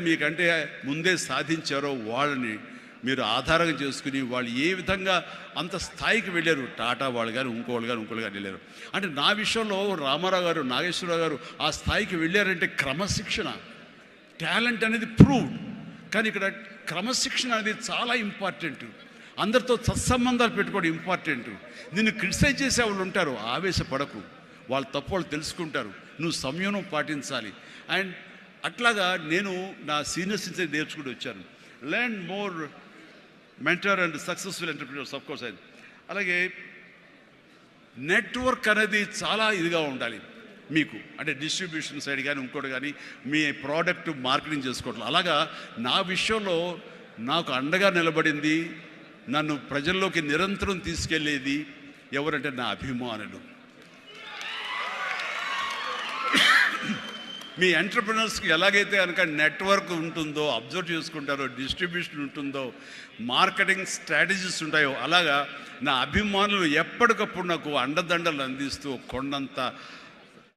మీకంటే ముందే సాధించారో వాళ్ళని మీరు ఆధారంగా చేసుకుని వాళ్ళు ఏ విధంగా అంత స్థాయికి వెళ్ళారు? టాటా వాళ్ళు కానీ ఇంకోళ్ళు కానీ ఇంకోళ్ళు కానీ వెళ్ళారు. అంటే నా విషయంలో రామారావు గారు నాగేశ్వరరావు గారు ఆ స్థాయికి వెళ్ళారంటే క్రమశిక్షణ టాలెంట్ అనేది ప్రూవ్డ్. కానీ ఇక్కడ క్రమశిక్షణ అనేది చాలా ఇంపార్టెంట్. అందరితో సత్సంబంధాలు పెట్టుకోవడం ఇంపార్టెంట్. నిన్ను క్రిటిసైజ్ చేసే వాళ్ళు ఉంటారు ఆవేశపడకు. వాళ్ళ తప్పు వాళ్ళు తెలుసుకుంటారు. నువ్వు సంయమనం పాటించాలి. అండ్ అట్లాగా నేను నా సీనియర్స్ నుంచి నేర్చుకుంటూ వచ్చాను. Learn more mentor and successful entrepreneurs of course and అలాగే నెట్వర్క్ అనేది చాలా ఇదిగా ఉండాలి మీకు. అంటే డిస్ట్రిబ్యూషన్ సైడ్ కానీ ఇంకోటి కానీ మీ ప్రోడక్ట్ మార్కెటింగ్ చేసుకోవట్లేదు అలాగా నా విషయంలో నాకు అండగా నిలబడింది నన్ను ప్రజల్లోకి నిరంతరం తీసుకెళ్ళేది ఎవరంటే నా అభిమానులు. మీ ఎంటర్ప్రినర్స్కి ఎలాగైతే కనుక నెట్వర్క్ ఉంటుందో అబ్జర్వ్ చేసుకుంటారో డిస్ట్రిబ్యూషన్ ఉంటుందో మార్కెటింగ్ స్ట్రాటజీస్ ఉంటాయో అలాగా నా అభిమానులు ఎప్పటికప్పుడు నాకు అండదండలు అందిస్తూ కొండంత